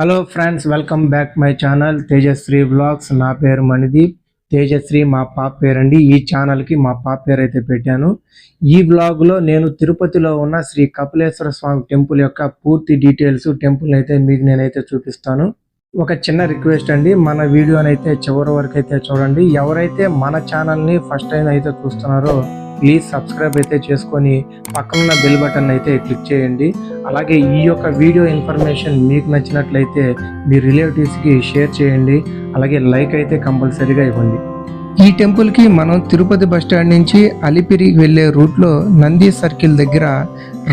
Hello friends welcome back my channel Tejashree blogs నా పేరు మణిదీప్. తేజశ్రీ మా పాప పేరండి. ఈ ఛానల్కి మా పాప పేరు అయితే పెట్టాను. ఈ బ్లాగ్లో నేను తిరుపతిలో ఉన్న శ్రీ కపిలేశ్వర స్వామి టెంపుల్ యొక్క పూర్తి డీటెయిల్స్ టెంపుల్ అయితే మీకు నేనైతే చూపిస్తాను. ఒక చిన్న రిక్వెస్ట్ అండి. మన వీడియోనైతే చివరి వరకు అయితే చూడండి. ఎవరైతే మన ఛానల్ని ఫస్ట్ టైం అయితే చూస్తున్నారో ప్లీజ్ సబ్స్క్రైబ్ అయితే చేసుకొని పక్కనున్న బెల్ బటన్ అయితే క్లిక్ చేయండి. అలాగే ఈ యొక్క వీడియో ఇన్ఫర్మేషన్ మీకు నచ్చినట్లయితే మీ రిలేటివ్స్కి షేర్ చేయండి. అలాగే లైక్ అయితే కంపల్సరీగా ఇవ్వండి. ఈ టెంపుల్కి మనం తిరుపతి బస్ స్టాండ్ నుంచి అలిపిరి వెళ్ళే రూట్లో నంది సర్కిల్ దగ్గర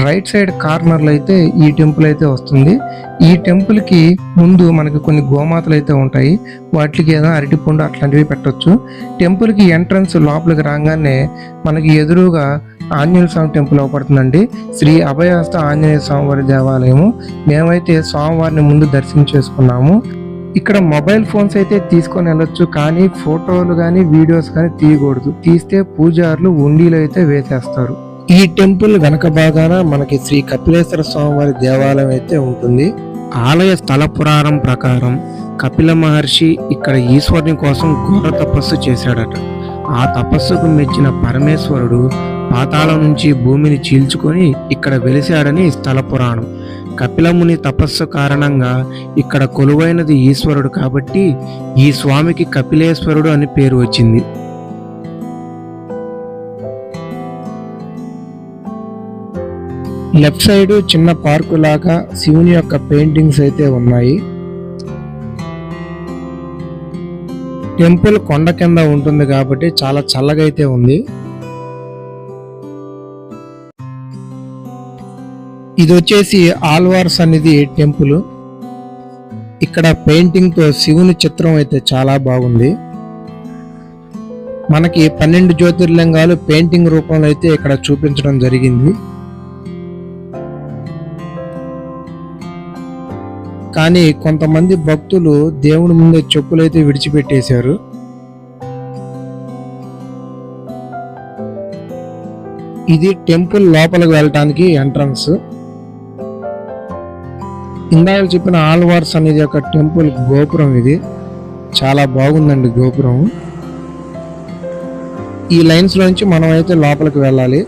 రైట్ సైడ్ కార్నర్లో అయితే ఈ టెంపుల్ అయితే వస్తుంది. ఈ టెంపుల్కి ముందు మనకి కొన్ని గోమాతలు అయితే ఉంటాయి. వాటికి ఏదైనా అరటిపండు అట్లాంటివి పెట్టొచ్చు. టెంపుల్కి ఎంట్రన్స్ లోపలికి రాగానే మనకి ఎదురుగా ఆంజనేయ స్వామి టెంపుల్ అవపడుతుందండి. శ్రీ అభయహస్త ఆంజనేయ స్వామి వారి దేవాలయము. మేమైతే స్వామివారిని ముందు దర్శనం చేసుకున్నాము. ఇక్కడ మొబైల్ ఫోన్స్ అయితే తీసుకొని వెళ్ళొచ్చు కానీ ఫోటోలు కానీ వీడియోస్ కానీ తీయకూడదు. తీస్తే పూజారులు ఉండీలు అయితే వేసేస్తారు. ఈ టెంపుల్ వెనక భాగాన మనకి శ్రీ కపిలేశ్వర స్వామివారి దేవాలయం అయితే ఉంటుంది. ఆలయ స్థల పురాణం ప్రకారం కపిల మహర్షి ఇక్కడ ఈశ్వరుని కోసం ఘోర తపస్సు చేశాడట. ఆ తపస్సుకు మెచ్చిన పరమేశ్వరుడు పాతాళం నుంచి భూమిని చీల్చుకొని ఇక్కడ వెలిశాడని స్థల పురాణం. కపిలముని తపస్సు కారణంగా ఇక్కడ కొలువైనది ఈశ్వరుడు కాబట్టి ఈ స్వామికి కపిలేశ్వరుడు అని పేరు వచ్చింది. లెఫ్ట్ సైడ్ చిన్న పార్కు లాగా శివుని యొక్క పెయింటింగ్స్ అయితే ఉన్నాయి. టెంపుల్ కొండ కింద ఉంటుంది కాబట్టి చాలా చల్లగా అయితే ఉంది. ఇది వచ్చేసి ఆల్వార్స్ అనేది టెంపుల్. ఇక్కడ పెయింటింగ్తో శివుని చిత్రం అయితే చాలా బాగుంది. మనకి పన్నెండు జ్యోతిర్లింగాలు పెయింటింగ్ రూపంలో అయితే ఇక్కడ చూపించడం జరిగింది. కానీ కొంతమంది భక్తులు దేవుని ముందే చెప్పులైతే విడిచిపెట్టేశారు. ఇది టెంపుల్ లోపలికి వెళ్ళటానికి ఎంట్రన్స్. ఇందాక చెప్పిన ఆల్వార్స్ అనేది ఒక టెంపుల్ గోపురం ఇది. చాలా బాగుందండి గోపురం. ఈ లైన్స్ నుంచి మనం అయితే లోపలికి వెళ్ళాలి.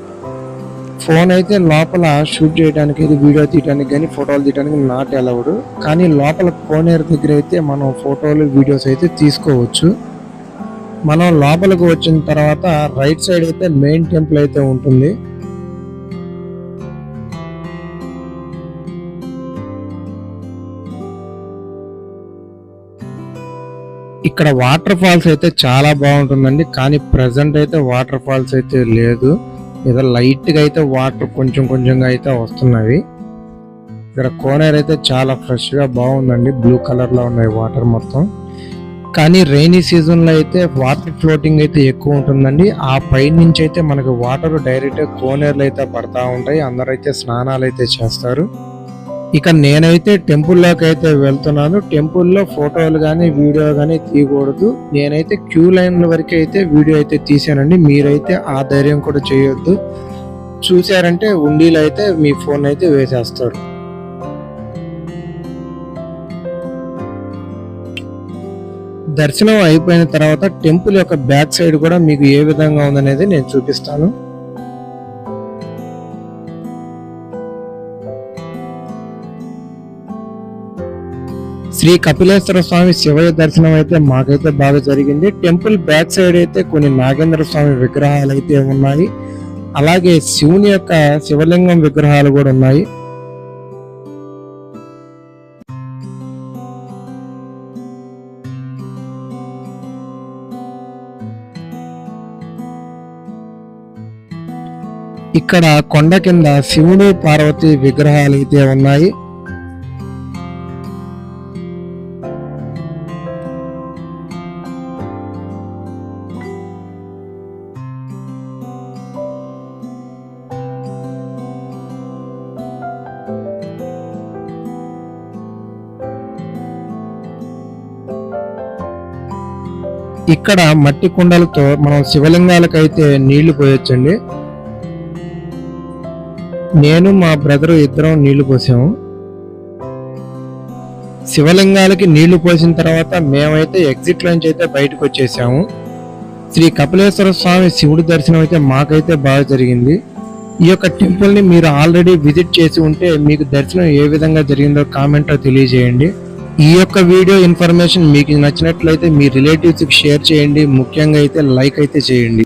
ఫోన్ అయితే లోపల షూట్ చేయడానికి అయితే వీడియో తీయడానికి కానీ ఫోటోలు తీయడానికి నాట్ అలౌడ్. కానీ లోపల కోనేరు దగ్గర అయితే మనం ఫోటోలు వీడియోస్ అయితే తీసుకోవచ్చు. మనం లోపలికి వచ్చిన తర్వాత రైట్ సైడ్ అయితే మెయిన్ టెంపుల్ అయితే ఉంటుంది. ఇక్కడ వాటర్ ఫాల్స్ అయితే చాలా బాగుంటుందండి కానీ ప్రజెంట్ అయితే వాటర్ ఫాల్స్ అయితే లేదు. ఏదో లైట్గా అయితే వాటర్ కొంచెం కొంచెంగా అయితే వస్తున్నవి. ఇక్కడ కోనేరు అయితే చాలా ఫ్రెష్గా బాగుందండి బ్లూ కలర్లో ఉన్నాయి వాటర్ మొత్తం. కానీ రైనీ సీజన్లో అయితే వాటర్ ఫ్లోటింగ్ అయితే ఎక్కువ ఉంటుందండి. ఆ పై నుంచి అయితే మనకి వాటర్ డైరెక్ట్ కోనేరులు అయితే పడతా ఉంటాయి అందరైతే స్నానాలు అయితే చేస్తారు. ఇక నేనైతే టెంపుల్లోకి అయితే వెళ్తున్నాను. టెంపుల్లో ఫోటోలు కానీ వీడియో కానీ తీయకూడదు. నేనైతే క్యూ లైన్ల వరకు అయితే వీడియో అయితే తీసానండి మీరైతే ఆ ధైర్యం కూడా చేయొద్దు. చూసారంటే ఉండీలు అయితే మీ ఫోన్ అయితే వేసేస్తారు దర్శనం అయిపోయిన తర్వాత టెంపుల్ యొక్క బ్యాక్ సైడ్ కూడా మీకు ఏ విధంగా ఉందనేది నేను చూపిస్తాను. శ్రీ కపిలేశ్వర స్వామి శివయ్య దర్శనం అయితే మాకైతే బాగా జరిగింది. టెంపుల్ బ్యాక్ సైడ్ అయితే కొన్ని నాగేంద్ర స్వామి విగ్రహాలు అయితే ఉన్నాయి. అలాగే శివుని యొక్క శివలింగం విగ్రహాలు కూడా ఉన్నాయి. ఇక్కడ కొండ కింద శివుడు పార్వతి విగ్రహాలు అయితే ఉన్నాయి. ఇక్కడ మట్టి కుండలతో మనం శివలింగాలకైతే నీళ్ళు పోయొచ్చండి. నేను మా బ్రదర్ ఇద్దరం నీళ్ళు పోసాము. శివలింగాలకి నీళ్ళు పోసిన తర్వాత మేమైతే ఎగ్జిట్ లోంచి అయితే బయటకు వచ్చేసాము శ్రీ కపిలేశ్వర స్వామి శివుడి దర్శనం అయితే మాకైతే బాగా జరిగింది. ఈ యొక్క టెంపుల్ని మీరు ఆల్రెడీ విజిట్ చేసి ఉంటే మీకు దర్శనం ఏ విధంగా జరిగిందో కామెంట్లో తెలియజేయండి. ఈ యొక్క వీడియో ఇన్ఫర్మేషన్ మీకు నచ్చినట్లయితే మీ రిలేటివ్స్కి షేర్ చేయండి. ముఖ్యంగా అయితే లైక్ అయితే చేయండి.